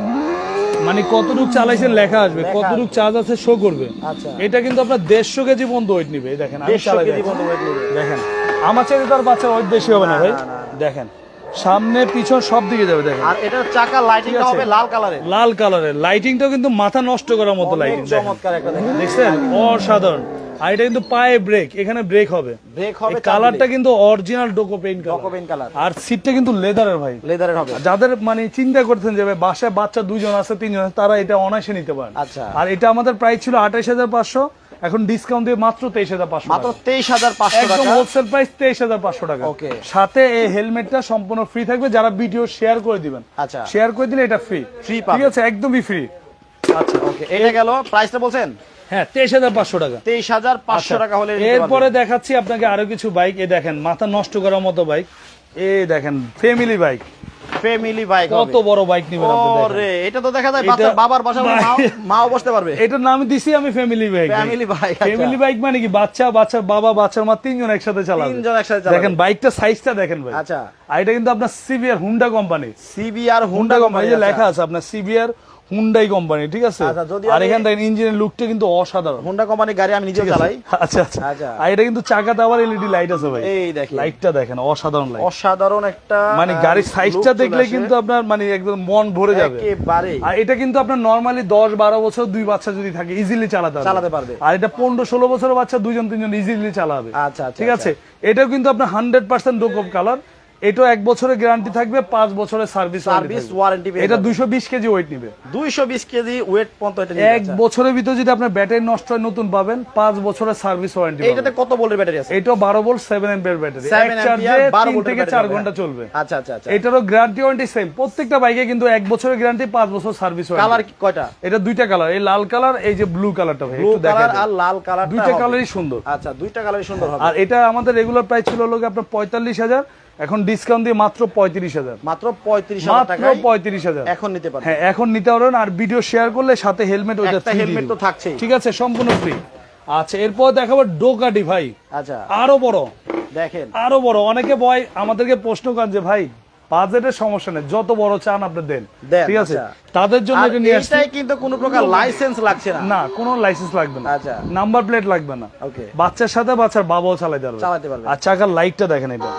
মানে কতটুক চালাইছেন লেখা আসবে কতটুক চার্জ আছে শো করবে। আচ্ছা। এটা কিন্তু আপনার দেড়শো কেজি পর্যন্ত ওয়েট নিবে দেখেন দেখেন। আমার চাইতে তার বাচ্চার ওয়েট বেশি হবে না ভাই। দেখেন সামনে পিছন সব দিকে যাবে দেখেন। আর এটার চাকা লাইটিংটা আছে। হবে লাল কালারের লাল কালারের লাইটিংটাও কিন্তু মাথা নষ্ট করার মতো লাইটিং চমৎকার একটা দেখেন দেখছেন? অসাধারণ। আর এটা কিন্তু পায়ে ব্রেক এখানে ব্রেক হবে। ব্রেক হবে কালারটা কিন্তু original Duco paint colour document colour আর সিটটা কিন্তু লেদারের ভাই। লেদারের হবে। যাদের মানে চিন্তা করতেন যে বাসায় বাচ্চা দুজন আছে তিনজন তারা এটা অনায়াসে নিতে পারেন। আচ্ছা। আর এটা আমাদের প্রাইস ছিল আঠাইশ হাজার পাঁচশো এখন ডিসকাউন্ট দিয়ে মাত্র তেইশ হাজার পাঁচশো মাত্র তেইশ হাজার পাঁচশো একদম হোলসেল প্রাইস তেইশ হাজার পাঁচশো টাকা। Okay. সাথে এই হেলমেটটা সম্পূর্ণ ফ্রি থাকবে যারা ভিডিও শেয়ার করে দিবেন। আচ্ছা। শেয়ার করে দিলে এটা ফ্রি Free ঠিক। আছে? একদমই ফ্রি আচ্ছা ওকে এটা গেল। প্রাইসটা বলছেন? হ্যাঁ তেইশ হাজার পাঁচশো টাকা। তেইশ হাজার পাঁচশো টাকা হলে এরপরে দেখাচ্ছি আপনাকে আরও কিছু বাইক। এ দেখেন মাথা নষ্ট করার মতো বাইক। এ দেখেন ফ্যামিলি বাইক ফ্যামিলি বাইক কত বড় বাইক নিবেন আপনি এটা তো দেখা যায় বাচ্চা বাবার বাসা মাও মাও বসতে পারবে। এটার নাম দিছি আমি ফ্যামিলি বাইক আচ্ছা। ফ্যামিলি বাইক মানে কি? বাচ্চা বাচ্চার বাবা বাচ্চার মা তিনজন একসাথে চালাবে। তিনজন একসাথে চালাবে। দেখেন বাইকটা সাইজটা দেখেন ভাই। আচ্ছা। আর এটা কিন্তু আপনার CBR Honda company CBR Honda company company যে লেখা আছে আপনার সিবিআর হুন্ডাই কোম্পানি ঠিক আছে? আচ্ছা, আর এখানে দেখেন ইঞ্জিনের লুকটা কিন্তু অসাধারণ। হুন্ডা কোম্পানির গাড়ি আমি নিজেও চালাই। আচ্ছা আচ্ছা। আচ্ছা। আর এটা কিন্তু চাকাতে আবার এলইডি লাইট আছে ভাই। এই দেখেন। লাইটটা দেখেন অসাধারণ লাইট অসাধারণ একটা মানে গাড়ির সাইজটা দেখলে কিন্তু আপনার মানে একদম মন ভরে যাবে। একেবারে আর এটা কিন্তু আপনার নরমালি দশ বারো বছর দুই বাচ্চা যদি থাকে ইজিলি চালাতে পারবে। চালাতে পারবে। আর এটা পনেরো ষোলো বছরের বাচ্চা দুজন তিনজন ইজিলি চালাবে। আচ্ছা, আচ্ছা, ঠিক আছে? এটাও কিন্তু আপনার হান্ড্রেড পার্সেন্ট ডোক অফ কালার এটাও এক বছরের গ্যারান্টি থাকবে পাঁচ বছরের সার্ভিস সার্ভিস ওয়ারেন্টি এটা দুইশো বিশ কেজি ওয়েট নিবে। দুইশো বিশ কেজি ওয়েট পর্যন্ত এটা এক বছরের ভিতরে যদি আপনার ব্যাটারি নষ্ট হয় নতুন পাবেন পাঁচ বছরের সার্ভিস ওয়ারেন্টি এইটাতে কত ভোল্টের ব্যাটারি আছে? এটাও বারো ভোল্ট সেভেন এম্পিয়ার ব্যাটারি 7 এক চার্জে ampere, 12 তিন থেকে চার ঘণ্টা চলবে। আচ্ছা আচ্ছা আচ্ছা। এটারও গ্যারান্টি ওয়ারেন্টি সেম প্রত্যেকটা বাইকে কিন্তু এক বছরের গ্যারান্টি পাঁচ বছর সার্ভিস হয় কালার কয়টা? এটা দুইটা কালার এই লাল কালার এই যে ব্লু কালারটা ভাই ব্লু কালার আর লাল কালার দুইটা কালারই সুন্দর। আচ্ছা দুইটা কালারই সুন্দর হবে। আর এটা আমাদের রেগুলার প্রাইস ছিল লোক আপনার পঁয়তাল্লিশ হাজার এখন ডিসকাউন্ট দিয়ে মাত্র পঁয়ত্রিশ হাজার। মাত্র পঁয়ত্রিশ মাত্র পঁয়ত্রিশ হাজার। এখন নিতে পারেন হ্যাঁ এখন নিতে পারবেন আর ভিডিও শেয়ার করলে সাথে হেলমেট ওইটা হেলমেট তো দিবো। থাকছেই। ঠিক আছে সম্পূর্ণ ফ্রি আচ্ছা এরপর দেখাবো ডোকাটি ভাই। আচ্ছা। আরও বড়। দেখেন। আরও বড়। অনেকে ভয় আমাদেরকে প্রশ্ন করেন যে ভাই বাজেটের সমস্যা নেই যত বড় চান আপনি দেন। ঠিক আছে? আচ্ছা। তাদের জন্য এটা নিয়ে আসছি। কিন্তু কোনো প্রকার লাইসেন্স লাগছে না। না কোনো লাইসেন্স লাগবে না। আচ্ছা। নাম্বার প্লেট লাগবে না। ওকে বাচ্চার সাথে বাচ্চার বাবাও চালাতে পারবে। চালাতে পারবে। আর চাকার লাইটটা দেখেন এটা।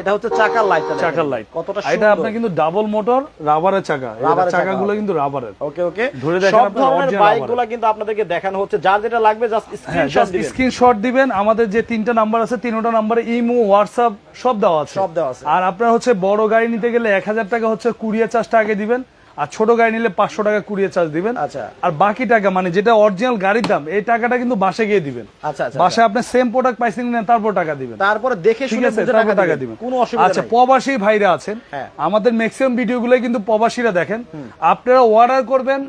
এটা হচ্ছে চাকার লাইট চাকার লাইট কতটা এটা আপনার কিন্তু ডাবল মোটর রাবারের চাকা। চাকাগুলো কিন্তু রাবারের ওকে ওকে। ধরে দেখেন আপনার বাইকগুলো কিন্তু আপনাদেরকে দেখানো হচ্ছে। যার যেটা লাগবে জাস্ট হ্যাঁ স্ক্রিনশট দিবেন। স্ক্রিনশট দিবেন। আমাদের যে তিনটা নাম্বার আছে তিনটা নাম্বারে ইমো হোয়াটসঅ্যাপ সব দেওয়া আছে। সব দেওয়া আছে। আর আপনার হচ্ছে বড় গাড়ি নিতে গেলে এক হাজার টাকা হচ্ছে কুরিয়ার চার্জটা আগে দিবেন। আর ছোট গাড়ি নিলে পাঁচশো টাকা কুড়িয়ে চার্জ দিবেন। আচ্ছা। আর বাকি টাকা মানে যেটা অরিজিনাল গাড়ির দাম এই টাকাটা কিন্তু বাসে গিয়ে দিবেন। আচ্ছা বাসে বাসায় আপনি সেম প্রোডাক্ট পাইছেন কিনা তারপর টাকা দিবেন। তারপরে দেখে ঠিক শুনে আছে তারপর টাকা টাকা দিবেন। দিবেন। কোনো অসুবিধা আচ্ছা প্রবাসী ভাইরা আছেন হ্যাঁ। আমাদের ম্যাক্সিমাম ভিডিওগুলো কিন্তু প্রবাসীরা দেখেন। আপনারা অর্ডার করবেন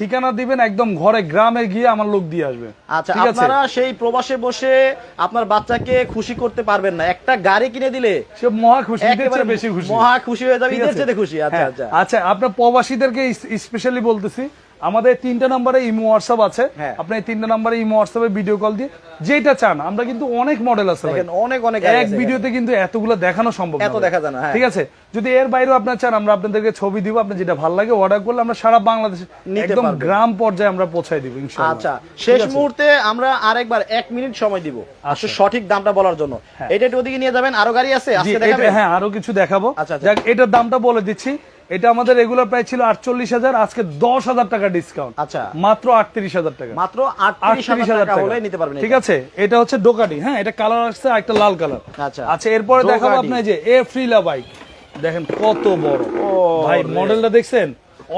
ঠিকানা দিবেন একদম ঘরে গ্রামে গিয়ে আমার লোক দিয়ে আসবে। আচ্ছা আপনারা সেই প্রবাসে বসে আপনার বাচ্চাকে খুশি করতে পারবেন না। একটা গাড়ি কিনে দিলে সে মহা খুশি বেশি খুশি। মহা খুশি হয়ে যাবে ঠিক ঈদের চেয়ে খুশি। আচ্ছা হ্যাঁ, আচ্ছা। আচ্ছা আপনার প্রবাসীদেরকে স্পেশালি বলতেছি আমাদের তিনটা নম্বরে ইমো হোয়াটসঅ্যাপ আছে। হ্যাঁ। আপনি এই তিনটা নম্বরে ইমো হোয়াটসঅ্যাপে ভিডিও কল দিয়ে যেটা চান আমরা কিন্তু অনেক মডেল আছে দেখেন অনেক অনেক এক ভিডিওতে কিন্তু এতগুলো দেখানো সম্ভব এত দেখা যায় না, হ্যাঁ। ঠিক আছে? যদি এর বাইরেও আপনার চান আমরা আপনাদেরকে ছবি দিব আপনি যেটা ভালো লাগে অর্ডার করলে আমরা সারা বাংলাদেশে একদম গ্রাম পর্যায়ে আমরা পৌঁছায় দিব ইনশাআল্লাহ। আচ্ছা শেষ মুহূর্তে আমরা আরেকবার এক মিনিট সময় দিব আসলে সঠিক দামটা বলার জন্য। এটা একটু ওদিকে নিয়ে যাবেন আরও গাড়ি আছে আজকে দেখাবেন? হ্যাঁ আরও কিছু দেখাবো। আচ্ছা, আচ্ছা। যাক এটার দামটা বলে দিচ্ছি। এটা আমাদের রেগুলার প্রাইস ছিল আটচল্লিশ হাজার আজকে দশ হাজার টাকা ডিসকাউন্ট আচ্ছা। মাত্র আটত্রিশ হাজার টাকা। মাত্র আটত্রিশ হাজার টাকা নিতে পারবেন ঠিক আছে? এটা হচ্ছে ডোকাটি হ্যাঁ এটা কালার আসছে একটা লাল কালার আচ্ছা। আচ্ছা এরপরে দেখাবো। আপনার যে এ ফ্রিলা বাইক দেখেন কত বড়। ভাই মডেলটা দেখছেন?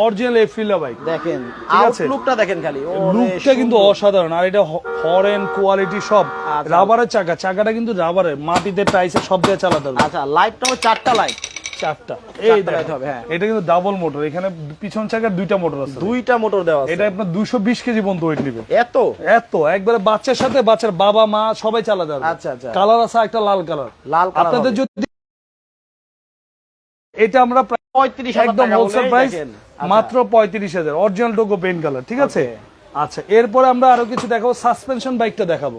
অরিজিনাল এ ফ্রিলা বাইক দেখেন। আউটলুকটা দেখেন খালি। লুকটা কিন্তু অসাধারণ। আর এটা হরেন কোয়ালিটি সব। আচ্ছা। রাবারের চাকা। চাকাটা কিন্তু রাবারের মাটিতে টাইসে সব দিয়ে চালাতে হবে। আচ্ছা লাইটটা হচ্ছে চারটা লাইট চারটা। এই হবে, হ্যাঁ। এটা কিন্তু ডাবল মোটর এখানে পিছন চাকার দুইটা মোটর আছে। দুইটা মোটর দেওয়া আছে। এটা আপনার দুশো বিশ কেজি পর্যন্ত ওয়েট নিবে। এত? এত একবারে বাচ্চার সাথে বাচ্চার বাবা মা সবাই চালাতে পারবে আচ্ছা আচ্ছা। কালার আছে একটা লাল কালার লাল কালার আপনাদের যদি এটা আমরা প্রায় পঁয়ত্রিশ একদম হোলসেল প্রাইস আচ্ছা। মাত্র পঁয়ত্রিশ হাজার। অরিজিনাল টোকো পেন কালার ঠিক আছে? আচ্ছা এরপরে আমরা আরও কিছু দেখাবো সাসপেনশন বাইকটা দেখাবো।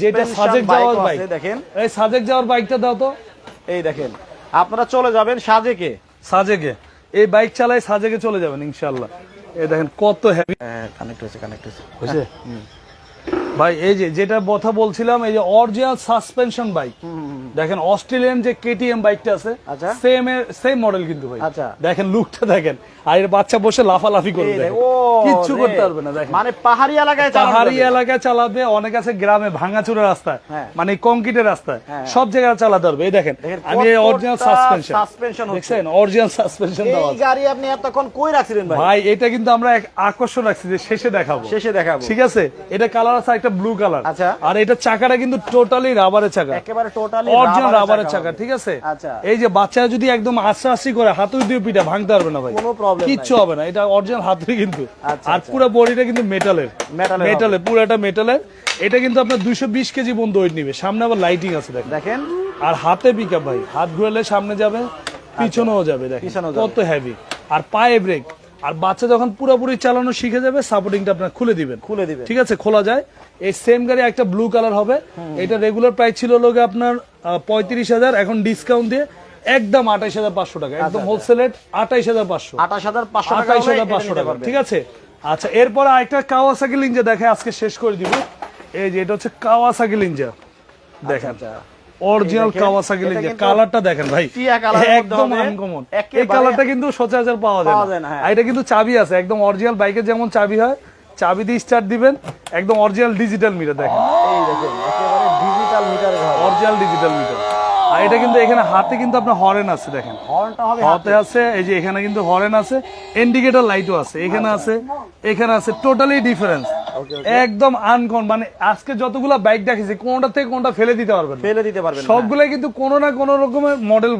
যেটা সাজেক যাওয়ার বাইক দেখেন। এই সাজেক যাওয়ার বাইকটা দাও তো। এই দেখেন। আপনারা চলে যাবেন সাজেকে। সাজেকে। এই বাইক চালায় সাজেকে চলে যাবেন ইনশাল্লাহ এই দেখেন কত হ্যাভি কানেক্ট হয়েছে কানেক্ট হয়েছে। হয়েছে? ভাই এই যে যেটা কথা বলছিলাম এই যে অরিজিনাল সাসপেনশন বাইক দেখেন অস্ট্রেলিয়ান যে কেটিএম বাইকটা আছে। সেম সেম মডেল কিন্তু ভাই। আচ্ছা। দেখেন লুকটা দেখেন। আর এর বাচ্চা বসে লাফালাফি করবে কিচ্ছু করতে পারবে না দেখেন। মানে পাহাড়ি এলাকায় পাহাড়ি এলাকায় চালাবে অনেক আছে গ্রামে ভাঙাচুরা রাস্তায় হ্যাঁ। মানে কংক্রিটের রাস্তায় হ্যাঁ। সব জায়গায় চালাতে পারবে এই দেখেন। আমি অরিজিনাল সাসপেনশন হচ্ছে। দেখছেন? অরিজিনাল সাসপেনশন দেওয়া এই গাড়ি আপনি এতক্ষণ কই রাখছিলেন ভাই? ভাই এটা কিন্তু আমরা এক আকর্ষণ রাখছি যে শেষে দেখাবো। শেষে দেখাবো। ঠিক আছে? এটা কালার আছে একটা ব্লু কালার আচ্ছা। আর এটা চাকাটা কিন্তু টোটালি রাবারের চাকা। একেবারে টোটালি অরিজিনাল রাবারের চাকা ঠিক আছে? আচ্ছা। এই যে বাচ্চারা যদি একদম আস্তে আস্তে করে হাতুড়ি দিয়ে পিঠা ভাঙতে পারবে না ভাই। কোনো কিচ্ছু হবে না। এটা অরিজিনাল হাতুড়ি কিন্তু। আচ্ছা, আর পুরো বডিটা কিন্তু মেটালের মেটালের পুরোটা মেটালের এটা কিন্তু আপনার দুইশো বিশ কেজি পর্যন্ত ওয়েট নিবে। সামনে আবার লাইটিং আছে দেখেন। দেখেন। আর হাতে পিকআপ ভাই। হাত ঘুরালে সামনে যাবে পিছনেও যাবে দেখেন। কত হেভি আর পায়ে ব্রেক আর বাচ্চা যখন পুরোপুরি চালানো শিখে যাবে সাপোর্টিংটা আপনার খুলে দিবেন। খুলে দিবে ঠিক আছে? খোলা যায়। এই সেম গাড়ি একটা ব্লু কালার হবে। এটা রেগুলার প্রাইস ছিল লোকে আপনার পঁয়ত্রিশ হাজার এখন ডিসকাউন্ট দিয়ে একদম আঠাইশ হাজার পাঁচশো টাকা একদম হোলসেল রেট আঠাইশ হাজার পাঁচশো। আঠাশ হাজার পাঁচশো আঠাইশ হাজার পাঁচশো টাকা ঠিক আছে? আচ্ছা এরপর আরেকটা কাওয়াসাকি লিঞ্জা দেখে আজকে শেষ করে দিব। এই যে এটা হচ্ছে কাওয়াসাকি লিঞ্জা দেখেন আচ্ছা অরিজিনাল কাওয়াসাকি লিঞ্জা কালারটা দেখেন ভাই। একদম আনকমন এই কালারটা কিন্তু সচরাচর পাওয়া যায় না। হ্যাঁ। এটা কিন্তু চাবি আছে একদম অরিজিনাল বাইকের যেমন চাবি হয় চাবি দিয়ে স্টার্ট দিবেন একদম অরিজিনাল ডিজিটাল মিটার দেখেন। এই দেখেন একেবারে ডিজিটাল অরিজিনাল ডিজিটাল মিটার আর এটা কিন্তু এখানে হাতে কিন্তু আপনার হরেন আছে দেখেন। হর্নটা হবে হাতে আছে এই যে এখানে কিন্তু হরেন আছে ইন্ডিকেটর লাইটও আছে এখানে আছে এখানে আছে টোটালি ডিফারেন্স একদম আনকন মানে আজকে যতগুলা বাইক দেখেছি কোনটা থেকে কোনটা ফেলে দিতে পারবেন? ফেলে দিতে পারবেন। সবগুলাই কিন্তু কোনো না কোনো রকমের মডেল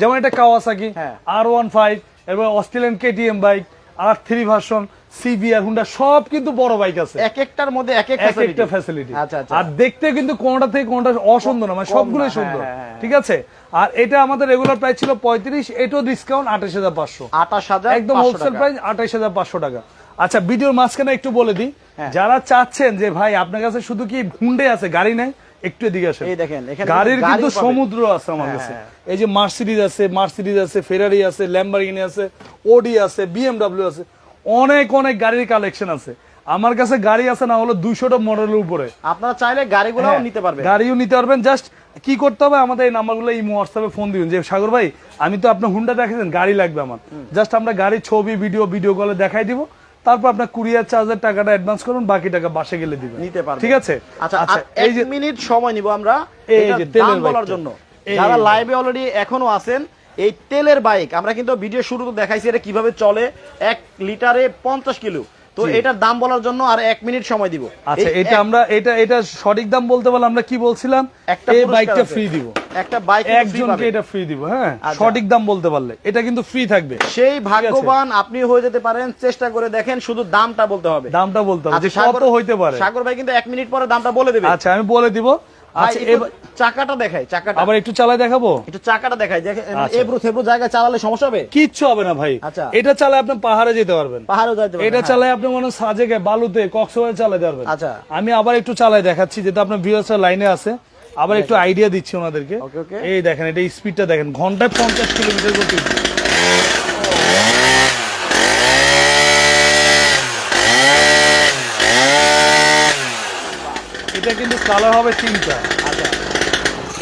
যেমন এটা কাওয়াসাকি। আর ওয়ান ফাইভ এবার Australian KTM bike R three version CBR Honda সব কিন্তু বড় বাইক আছে। এক একটার মধ্যে এক এক এক একটা ফ্যাসিলিটি আচ্ছা আচ্ছা। আর দেখতে কিন্তু কোনটা থেকে কোনটা অসুন্দর না মানে সবগুলোই সুন্দর। হ্যাঁ, হ্যাঁ, ঠিক আছে? আর এটা আমাদের রেগুলার প্রাইস ছিল পঁয়ত্রিশ এটাও ডিসকাউন্ট আঠাশ হাজার পাঁচশো। আঠাশ হাজার একদম হোলসেল প্রাইস আঠাশ হাজার পাঁচশো টাকা। আচ্ছা ভিডিওর মাঝখানে একটু বলে দিই। হ্যাঁ। যারা চাচ্ছেন যে ভাই আপনার কাছে শুধু কি হুন্ডে আছে? গাড়ি নেই? একটু এদিকে আসেন। এই দেখেন, এখানে গাড়ির কিন্তু। সমুদ্র আছে আমার হ্যাঁ, কাছে। হ্যাঁ। এই যে মার্সিডিজ আছে মার্সিডিজ আছে ফেরারি আছে ল্যাম্বারগিনি আছে ওডি আছে বিএমডব্লিউ আছে। অনেক অনেক গাড়ির কালেকশন আছে। আমার কাছে গাড়ি আছে না হলো দুইশোটা মডেলের উপরে। আপনারা চাইলে গাড়িগুলোও হ্যাঁ, নিতে পারবেন। গাড়িও নিতে পারবেন। জাস্ট কি করতে হবে আমাদের এই নাম্বারগুলো ইমো হোয়াটসঅ্যাপে ফোন দিবেন। যে সাগর ভাই আমি তো আপনার হুন্ডা দেখেছেন গাড়ি লাগবে আমার। জাস্ট আমরা গাড়ির ছবি ভিডিও ভিডিও কলে দেখাই দিব। তারপর আপনার কুরিয়ার চার্জের টাকাটা অ্যাডভান্স করুন বাকি টাকা বাসে গেলে দিবেন। নিতে পারবেন। ঠিক আছে? আচ্ছা আচ্ছা এই যে মিনিট সময় নিব আমরা। এই যে তেলের বলার জন্য। এই যারা লাইভে অলরেডি এখনও আছেন এই তেলের বাইক আমরা কিন্তু ভিডিও শুরুতে দেখাইছি এটা কীভাবে চলে। এক লিটারে পঞ্চাশ কিলো। তো এটার দাম বলার জন্য আর এক মিনিট সময় দিব। আচ্ছা এটা আমরা এটা এটা সঠিক দাম বলতে পারলে আমরা কি বলছিলাম? একটা বাইকটা ফ্রি দিব। একটা বাইক একজনকে এটা ফ্রি দিব হ্যাঁ? আচ্ছা। সঠিক দাম বলতে পারলে। এটা কিন্তু ফ্রি থাকবে। সেই ভাগ্যবান আপনি হয়ে যেতে পারেন। চেষ্টা করে দেখেন শুধু দামটা বলতে হবে। দামটা বলতে হবে। যে আচ্ছা, কত হইতে পারে। সাগর ভাই কিন্তু এক মিনিট পরে দামটা বলে দেবে। আচ্ছা আমি বলে দিব। আচ্ছা চাকাটা দেখাই চাকাটা আবার একটু চালাই দেখাবো একটু চাকাটা দেখাই দেখেন আচ্ছা। জায়গায় চালালে সমস্যা হবে কিচ্ছু হবে না ভাই আচ্ছা। এটা চালায় আপনি পাহাড়ে যেতে পারবেন পারবেন, এটা হ্যাঁ। চালায় আপনি মনে সাজেকে বালুতে কক্সবাজার চালাতে পারবেন আচ্ছা। আমি আবার একটু চালাই দেখাচ্ছি যেটা আপনার ভিউয়ার্সরা লাইনে আছে আবার একটু আইডিয়া দিচ্ছি ওনাদেরকে। এই দেখেন এটা স্পিডটা দেখেন ঘন্টায় পঞ্চাশ কিলোমিটার গতি এটা কিন্তু কালার হবে তিনটা।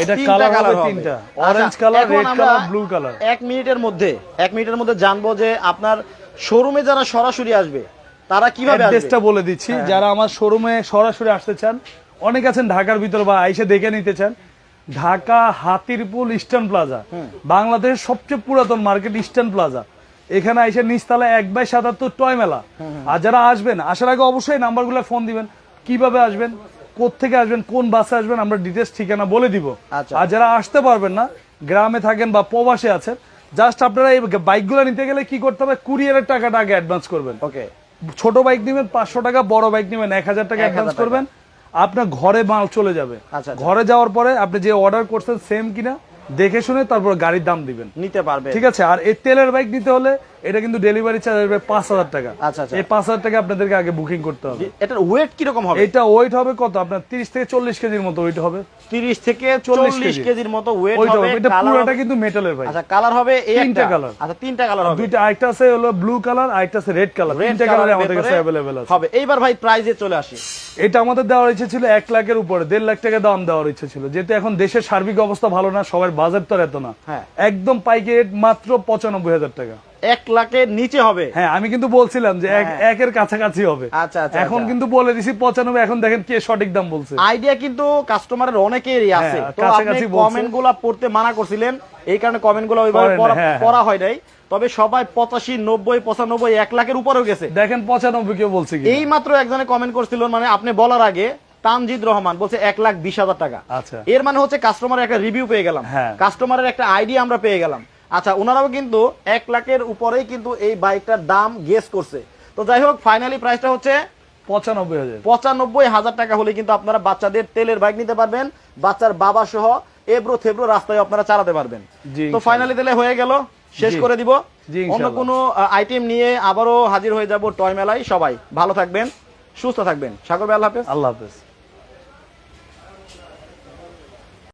এটা কালার হবে। তিনটা। আচ্ছা, orange colour red colour blue colour. এক মিনিটের মধ্যে এক মিনিটের মধ্যে জানব যে আপনার শোরুমে যারা সরাসরি আসবে তারা কীভাবে অ্যাড্রেসটা বলে দিচ্ছি যারা আমার শোরুমে সরাসরি আসতে চান অনেক আছেন ঢাকার ভিতর বা আইসে দেখে নিতে চান ঢাকা হাতিরপুল ইস্টার্ন প্লাজা বাংলাদেশের সবচেয়ে পুরাতন মার্কেট ইস্টার্ন প্লাজা এখানে এসে নিচতলা এক বাই সাতাত্তর টয় মেলা। আর যারা আসবেন আসার আগে অবশ্যই নাম্বারগুলো ফোন দিবেন কীভাবে আসবেন? কোত্থেকে আসবেন কোন বাসে আসবেন আমরা ডিটেলস ঠিকানা বলে দিব। আচ্ছা। আর যারা আসতে পারবেন না গ্রামে থাকেন বা প্রবাসে আছেন জাস্ট আপনারা এই বাইকগুলো নিতে গেলে কি করতে হবে? কুরিয়ারের টাকাটা আগে অ্যাডভান্স করবেন। ওকে। ছোট বাইক নেবেন পাঁচশো টাকা বড় বাইক নেবেন এক হাজার টাকা অ্যাডভান্স করবেন। আপনার ঘরে মাল চলে যাবে। আচ্ছা, আচ্ছা। ঘরে যাওয়ার পরে আপনি যে অর্ডার করছেন সেম কিনা দেখে শুনে তারপর গাড়ির দাম দিবেন। নিতে পারবে ঠিক আছে? আর এই তেলের বাইক নিতে হলে এটা কিন্তু ডেলিভারি চার্জ আসবে পাঁচ হাজার টাকা। আচ্ছা, আচ্ছা। এই পাঁচ হাজার টাকা আপনাদেরকে আগে বুকিং করতে হবে। এটার ওয়েট কীরকম হবে? এটা ওয়েট হবে কত? আপনার তিরিশ থেকে চল্লিশ কেজির মতো ওয়েট হবে। তিরিশ থেকে 40 চল্লিশ কেজি। কেজির মতো ওয়েট হবে। হবে এটা পুরোটা কিন্তু মেটালের ভাই। আচ্ছা কালার হবে এই তিনটা colour। আচ্ছা তিনটা কালার হবে। দুইটা আরেকটা আছে হলো ব্লু কালার আরেকটা আছে রেড কালার তিনটা কালারে আমাদের কাছে অ্যাভেলেবেল আছে। হবে। এইবার ভাই প্রাইজে চলে আসি। এটা আমাদের দেওয়ার ইচ্ছে ছিল এক লাখের উপরে। দেড় লাখ টাকা দাম দেওয়ার ইচ্ছে ছিল। যেহেতু এখন দেশের সার্বিক অবস্থা ভালো না সবার বাজেট তো আর এত না। হ্যাঁ। একদম পাইকে রেট মাত্র পঁচানব্বই হাজার টাকা। এক লাখের নিচে হবে। হ্যাঁ আমি কিন্তু বলছিলাম যে এক হ্যাঁ। একের কাছাকাছি হবে। আচ্ছা, আচ্ছা, এখন আচ্ছা। কিন্তু বলে দিছি পঁচানব্বই এখন দেখেন কে সঠিক দাম বলছে। আইডিয়া কিন্তু কাস্টমারের অনেকেরই আছে হ্যাঁ, তো আপনি কমেন্টগুলা পড়তে মানা করছিলেন। এই কারণে কমেন্টগুলো ওইভাবে পড়া- হ্যাঁ। পড়া হয় নাই। তবে সবাই পঁচাশি নব্বই পঁচানব্বই এক লাখের উপরেও গেছে। দেখেন পঁচানব্বই কেউ বলছে এই মাত্র একজনে কমেন্ট করছিল মানে আপনি বলার আগে তানজিদ রহমান বলছে এক লাখ বিশ হাজার টাকা। আচ্ছা। এর মানে হচ্ছে কাস্টমারের একটা রিভিউ পেয়ে গেলাম। কাস্টমারের একটা আইডিয়া আমরা পেয়ে গেলাম। আচ্ছা ওনারাও কিন্তু এক লাখের উপরেই কিন্তু এই বাইকটার দাম গেস করছে। তো যাই হোক ফাইনালি প্রাইসটা হচ্ছে পঁচানব্বই হাজার। পঁচানব্বই হাজার টাকা হলে কিন্তু আপনারা বাচ্চাদের তেলের বাইক নিতে পারবেন বাচ্চার বাবা সহ এবড়ো থেবড়ো রাস্তায় আপনারা চালাতে পারবেন। তো ফাইনালি তাহলে হয়ে গেল শেষ করে দিব। অন্য। কোনো আইটেম নিয়ে আবারও হাজির হয়ে যাব টয় মেলায়। সবাই ভালো থাকবেন সুস্থ থাকবেন। সাগর ভাই আল্লাহ হাফেজ। আল্লাহ হাফেজ।